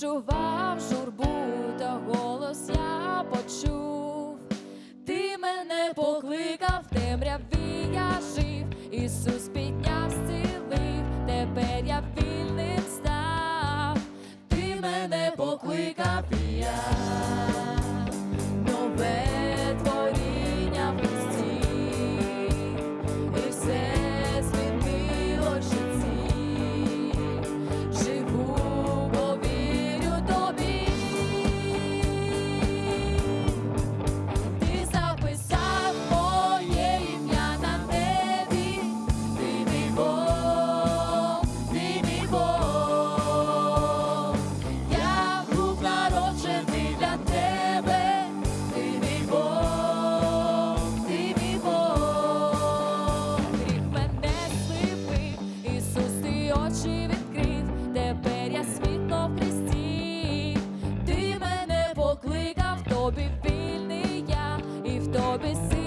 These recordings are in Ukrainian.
відчував журбу, та голос я почув. Ти мене покликав, в темряві я жив, Ісус підняв, зцілив, тепер я вільним став. Ти мене покликав, і я і в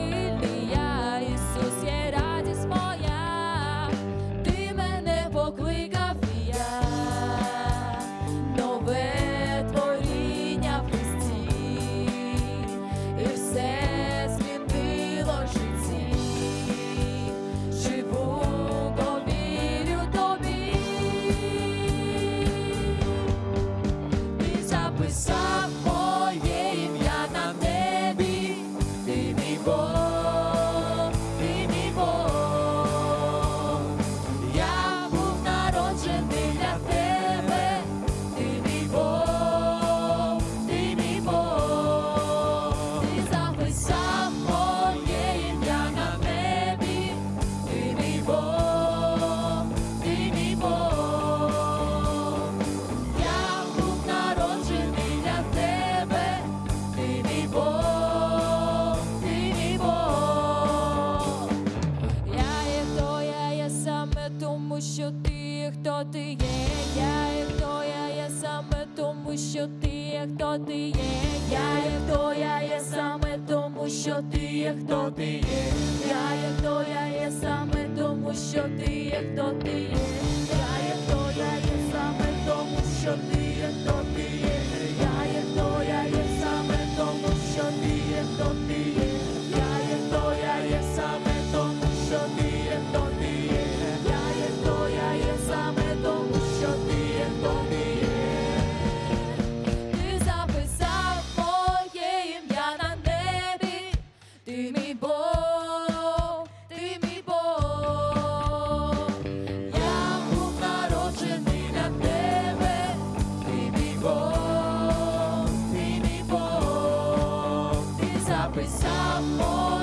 хто ти є. Я є хто я є саме тому, що ти є хто ти є. Я є хто я є саме тому, що ти є хто ти є. Я є хто я є саме тому, що ти є хто ти є. Я є хто apesar we